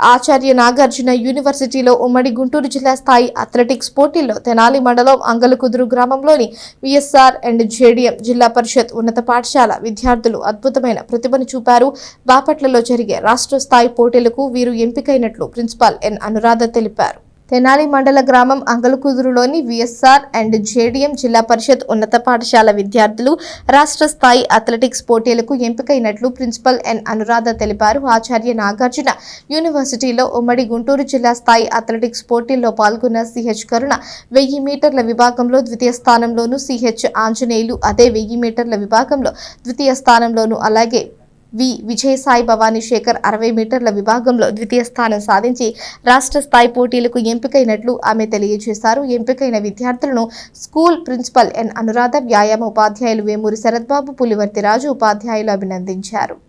ఆచార్య నాగార్జున యూనివర్సిటీలో ఉమ్మడి గుంటూరు జిల్లా స్థాయి అథ్లెటిక్స్ పోటీల్లో తెనాలి మండలం అంగలకుదురు గ్రామంలోని విఎస్ఆర్ అండ్ జేడీఎం జిల్లా పరిషత్ ఉన్నత పాఠశాల విద్యార్థులు అద్భుతమైన ప్రతిభను చూపారు. బాపట్లలో జరిగే రాష్ట్ర స్థాయి పోటీలకు వీరు ఎంపికైనట్లు ప్రిన్సిపాల్ ఎన్. అనురాధ తెలిపారు. తెనాలి మండల గ్రామం అంగలకుదురులోని విఎస్ఆర్ అండ్ జేడీఎం జిల్లా పరిషత్ ఉన్నత పాఠశాల విద్యార్థులు రాష్ట్ర స్థాయి అథ్లెటిక్స్ పోటీలకు ఎంపికైనట్లు ప్రిన్సిపల్ ఎన్ అనురాధ తెలిపారు. ఆచార్య నాగార్జున యూనివర్సిటీలో ఉమ్మడి గుంటూరు జిల్లా స్థాయి అథ్లెటిక్స్ పోటీల్లో పాల్గొన్న సిహెచ్ కరుణ వెయ్యి మీటర్ల విభాగంలో ద్వితీయ స్థానంలోను సిహెచ్ ఆంజనేయులు అదే వెయ్యి మీటర్ల విభాగంలో ద్వితీయ స్థానంలోను అలాగే వి. విజయసాయి భవానీ శేఖర్ అరవై మీటర్ల విభాగంలో ద్వితీయ స్థానం సాధించి రాష్ట్ర స్థాయి పోటీలకు ఎంపికైనట్లు ఆమె తెలియజేశారు. ఎంపికైన విద్యార్థులను స్కూల్ ప్రిన్సిపల్ ఎన్. అనురాధ వ్యాయామ ఉపాధ్యాయులు వేమూరి శరత్బాబు పులివర్తి రాజు ఉపాధ్యాయులు అభినందించారు.